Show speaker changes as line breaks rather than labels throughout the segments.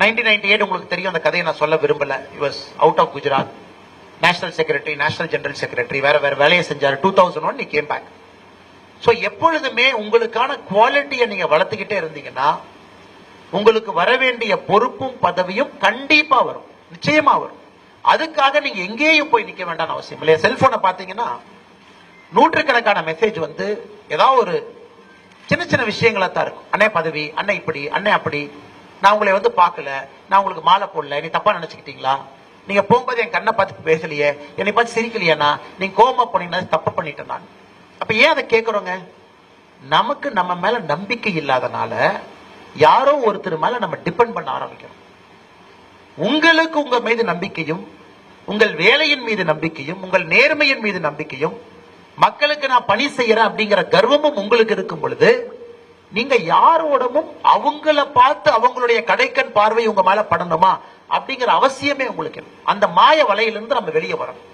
Nineteen ninety eight உங்களுக்கு தெரியும் அந்த கதையை நான் சொல்ல விரும்பல. Was out of Gujarat national secretary national general secretary வேற வேற வேலையை செஞ்சாரு. டூ தௌசண்ட் ஒன் நீ கேம் பேக் ஸோ எப்பொழுதுமே உங்களுக்கான குவாலிட்டியை நீங்க வளர்த்துக்கிட்டே இருந்தீங்கன்னா உங்களுக்கு வர வேண்டிய பொறுப்பும் பதவியும் கண்டிப்பா வரும். நிச்சயமா வரும். அதுக்காக நீங்க எங்கேயும் போய் நிக்க வேண்டாம் அவசியம் இல்லையா செல்போனை பாத்தீங்கன்னா நூற்றுக்கணக்கான மெசேஜ் வந்து ஏதாவது ஒரு சின்ன சின்ன விஷயங்களா தான் இருக்கும். அண்ணே பதவி அண்ணே இப்படி அண்ணே அப்படி. நான் உங்களை வந்து பார்க்கல. நான் உங்களுக்கு மாலை போடல. நீ தப்பா நினைச்சுக்கிட்டீங்களா? நீங்க போகும்போது என் கண்ணை பார்த்து பேசலையே. என்னை பார்த்து சிரிக்கலையாண்ணா. நீங்க கோமா போனீங்கன்னா தப்பு பண்ணிட்டேன் நான். அப்ப ஏன் அதை கேட்கறோங்க? நமக்கு நம்ம மேல நம்பிக்கை இல்லாதனால யாரோ ஒருத்தர் மேல நம்ம டிபெண்ட் பண்ண ஆரம்பிக்கிறோம். உங்களுக்கு உங்க மீது நம்பிக்கையும் உங்கள் வேலையின் மீது நம்பிக்கையும் உங்கள் நேர்மையின் மீது நம்பிக்கையும் மக்களுக்கு நான் பணி செய்யறேன் அப்படிங்கிற கர்வமும் உங்களுக்கு இருக்கும் பொழுது நீங்க யாரோடமும் அவங்கள பார்த்து அவங்களுடைய கடைக்கண் பார்வை உங்க மேல படணுமா? அப்படிங்கிற அவசியமே உங்களுக்கு அந்த மாய வலையிலிருந்து நம்ம வெளியே வரணும்.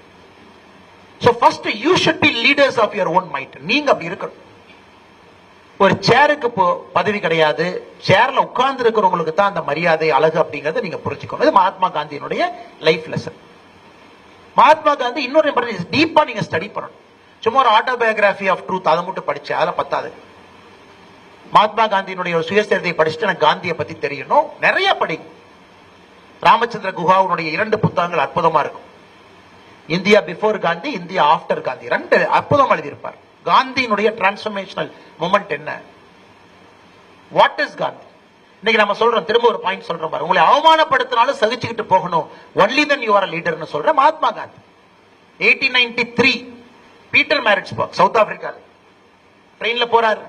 So first you should be leaders of your own mind நீங்க அப்படி இருக்கணும். ஒரு சேருக்கு பதவி கிடையாது. சேர்ல உட்கார்ந்து இருக்கிறவங்களுக்கு தான் அந்த மரியாதை அழகு அப்படிங்கறத நீங்க புரிஞ்சுக்கணும். இது மகாத்மா காந்தியினுடைய லைஃப் லெசன் மகாத்மா காந்தி இன்னொரு இம்பார்ட்டன்ட் டீப்பா நீங்க ஸ்டடி பண்ணணும். சும்மா ஒரு ஆட்டோபயோகிராஃபி ஆஃப் ட்ரூத் அதை மட்டும் படிச்சு அதெல்லாம் பத்தாது. மகாத்மா காந்தியினுடைய ஒரு சுயசரிதை படிச்சுட்டு எனக்கு காந்தியை பத்தி தெரியணும். நிறைய படி. ராமச்சந்திர குஹாவுடைய இரண்டு புத்தகங்கள் அற்புதமா இருக்கும். India before Gandhi India after Gandhi. ரெண்டு அற்புதம் எழுதியிருப்பார். காந்தியினுடைய டிரான்ஸ்பர்மேஷனல் மூமெண்ட் என்ன? What is Gandhi? இன்னைக்கு நம்ம சொல்றோம் திரும்ப ஒரு பாயிண்ட் சொல்றோம் பாரு. உங்களை அவமானப்படுத்தினாலும் சகிச்சுக்கிட்டு போகணும். ஒன்லி தன் யூஆர் லீடர்னு சொல்ற Mahatma Gandhi. Eighteen ninety three Pietermaritzburg South Africa ட்ரெயின்ல போறாரு.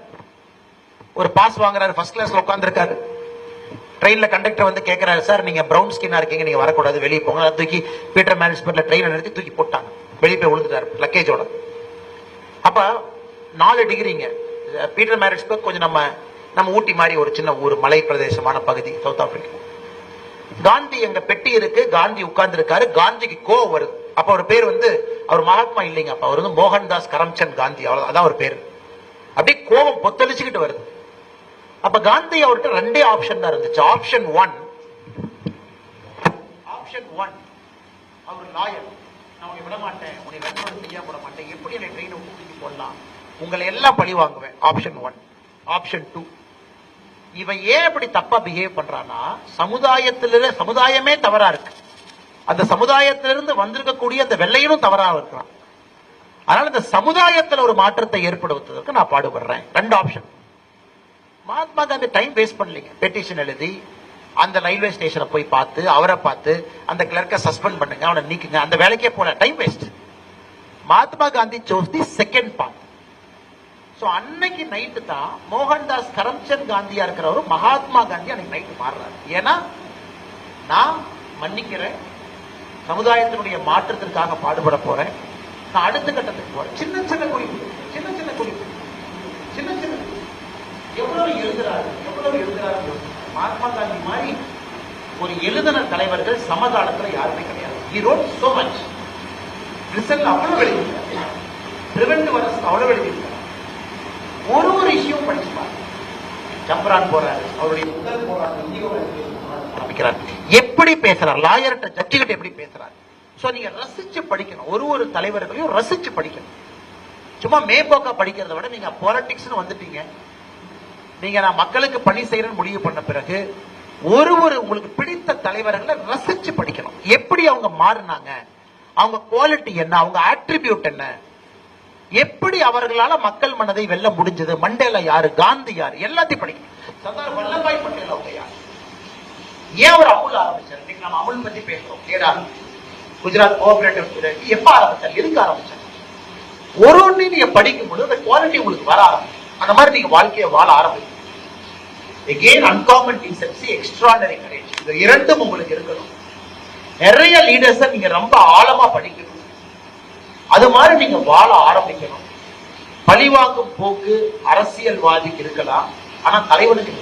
ஒரு பாஸ் வாங்குறாரு ஃபர்ஸ்ட் கிளாஸ்ல உட்காந்துருக்காரு ட்ரெயின்ல கண்டக்டர் வந்து கேக்குறாரு சார் நீங்க ப்ரௌன் ஸ்கின்னா இருக்கீங்க நீங்க வரக்கூடாது வெளியே போங்க. அதை தூக்கி பீட்டர் மேனேஜ்மெண்ட்ல ட்ரெயினை நிறுத்தி தூக்கி போட்டாங்க. வெளியே போய் விழுந்துட்டாரு லக்கேஜோட அப்ப நாலு டிகிரிங்க பீட்டர் மேரிட்ஸ்பர்க் கொஞ்சம் நம்ம நம்ம ஊட்டி மாதிரி ஒரு சின்ன ஊர் மலை பிரதேசமான பகுதி சவுத் ஆப்பிரிக்கா காந்தி எங்க பெட்டி இருக்கு காந்தி உட்கார்ந்து இருக்காரு காந்திக்கு கோவம் வருது. அப்ப அவர் பேர் வந்து அவர் மகாத்மா இல்லைங்க அப்ப அவர் வந்து மோகன்தாஸ் கரம்சந்த் காந்தி அவ்வளவு அதான் அவர் பேர். அப்படியே கோபம் பொத்தளிச்சுக்கிட்டு வருது. அப்ப காந்தி அவர்கிட்ட ரெண்டே ஆப்ஷன் தான் இருந்துச்சு. ஆப்ஷன் ஒன் ஆப்ஷன் ஒன் அவர் லாயர் நான் உன்னை விட மாட்டேன் உன்னை வெண்மணம் செய்ய போட மாட்டேன் எப்படி என்னை ட்ரெயினை கூட்டிட்டு போடலாம்? உங்களை எல்லாம் பழி வாங்குவேன். ஆப்ஷன் ஒன் ஆப்ஷன் டூ இவன் ஏன் இப்படி தப்பா பிஹேவ் பண்றான்னா சமுதாயத்தில சமுதாயமே தவறா இருக்கு. அந்த சமுதாயத்திலிருந்து வந்திருக்கக்கூடிய அந்த வெள்ளையனும் தவறா இருக்கிறான். அதனால இந்த சமுதாயத்தில் ஒரு மாற்றத்தை ஏற்படுத்துவதற்கு நான் பாடுபடுறேன். ரெண்டு option Mahatma Gandhi time waste பண்ணலீங்க. Petition எழுதி அந்த ரயில்வே ஸ்டேஷனை போய் பார்த்து அவரை பார்த்து அந்த கிளர்க்கை சஸ்பெண்ட் பண்ணுங்க அவனை நீக்குங்க. அந்த வேலைக்கே போல time waste Mahatma Gandhi chooses the second part so அன்னைக்கு நைட்டு தான் மோகன்தாஸ் கரம்சந்த் காந்தியா இருக்கிறவரும் மகாத்மா காந்தி அன்னைக்கு நைட்டு மாறுறாரு. ஏன்னா நான் மன்னிக்கிறேன். சமுதாயத்தினுடைய மாற்றத்திற்காக பாடுபட போறேன். நான் அடுத்த கட்டத்துக்கு போறேன். சின்ன சின்ன குறிப்பு சின்ன சின்ன குறிப்பு சின்ன சின்ன எவ்வளவு எழுதுறாரு எவ்வளவு எழுதுறாரு யோசிங்க. மகாத்மா காந்தி மாதிரி ஒரு எழுதின தலைவர்கள் சமகாலத்துல யாருமே கிடையாது. He wrote so much. Result அவ்வளவு எழுதியிருக்காரு. பிரிவென்டிவ் அவ்வளவு எழுதியிருக்காரு. ஒரு ஒரு இஷ்யூ படிச்சுப்பார் ஜம்பரான் போறாரு. அவருடைய முதல் போராட்டம் எப்படி பேசுறார்? லாயர்கிட்ட ஜட்ஜி கிட்ட எப்படி பேசுறாரு? ஸோ நீங்க ரசிச்சு படிக்கணும். ஒரு ஒரு தலைவர்களையும் ரசிச்சு படிக்கணும். சும்மா மேம்போக்கா படிக்கிறத விட நீங்க பாலிடிக்ஸ்னு வந்துட்டீங்க. நீங்க நான் மக்களுக்கு பணி செய்யறேன்னு முடிவு பண்ண பிறகு ஒரு ஒரு உங்களுக்கு பிடித்த தலைவர்களை ரசிச்சு படிக்கணும். எப்படி அவங்க மாறினாங்க? அவங்க குவாலிட்டி என்ன? அவங்க ஆட்ரிபியூட் என்ன? எப்படி அவர்களால மக்கள் மனதை வெல்ல முடிஞ்சது? மண்டேலா யாரு? காந்தி யாரு? எல்லாத்தையும் படிக்கணும். சர்தார் வல்லபாய் பட்டேல் அவங்க யார்? ஏன் அவர் அமுல் ஆரம்பிச்சார்? இன்னைக்கு நம்ம அமுல் பத்தி பேசுறோம். கிளியரா குஜராத் கோஆபரேட்டிவ் எப்ப ஆரம்பிச்சார்? எதுக்கு ஆரம்பிச்சார்? ஒரு ஒண்ணு நீங்க படிக்கும் பொழுது அந்த குவாலிட்டி உங்களுக்கு வர ஆரம்பிக்கும். அந்த மாதிரி நீங்க வாழ்க்கையை வாழ ஆரம்பிக்கும். Again uncommon decency extraordinary courage இது இரண்டும் உங்களுக்கு இருக்கணும். நிறைய லீடர்ஸை நீங்க ரொம்ப ஆழமா படிக்கணும். அது மாதிரி நீங்க வாழ ஆரம்பிக்கணும். பழிவாங்கும் போக்கு அரசியல்வாதிக்கு இருக்கலாம். ஆனா தலைவனுக்கு